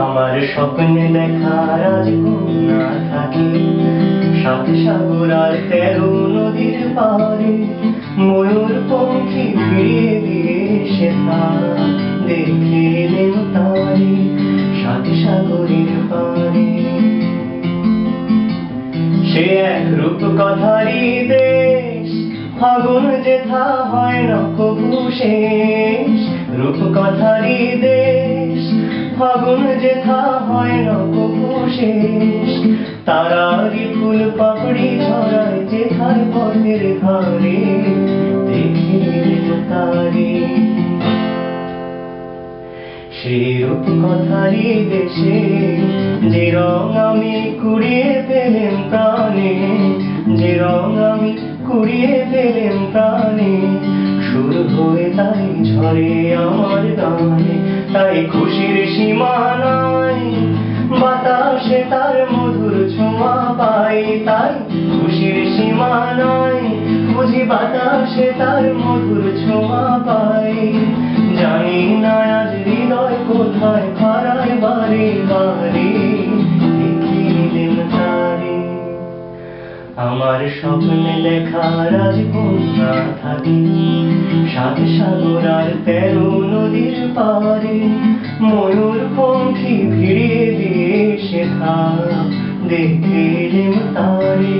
আমার স্বপ্নে দেখা রাজকন্যা থাকে সাত সাগর আর তেরো নদীর পারে ময়ূর পঙ্খী ফিরিয়ে দিয়ে সে তারা দেখিলেন তারে সাত সাগরের পারে সে এক রূপ কথারি দেশ ফাগুন যেথা হয় না কবু শেষ দেশ। ফাগুন যেথা হয় না তারারি ফুল পাপড়ি ঝরায় যেথায় পথের ধারে। তারে। সেই রূপ কথারি দেশে যে রং আমি কুড়িয়ে পেলেম প্রাণে, যে রং আমি কুড়িয়ে পেলেম প্রাণে। সুর হয়ে তাই ঝরে আমার গানে। তাই খুশির সীমা নাই বাতাসে তার মধুর ছোঁয়া পাই। তাই খুশির সীমা নাই বুঝি বাতাসে তার মধুর ছোঁয়া পাই। জানি না আজ হৃদয় কোথায় হারায় বারে বারে। আমার স্বপ্নে দেখা রাজকন্যা থাকে। সাত সাগর আর তেরো নদীর পারে ময়ূর পঙ্খী ভিড়ে দিয়ে শেখা দেখে তারে।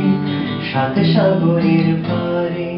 সাত সাগরের পারে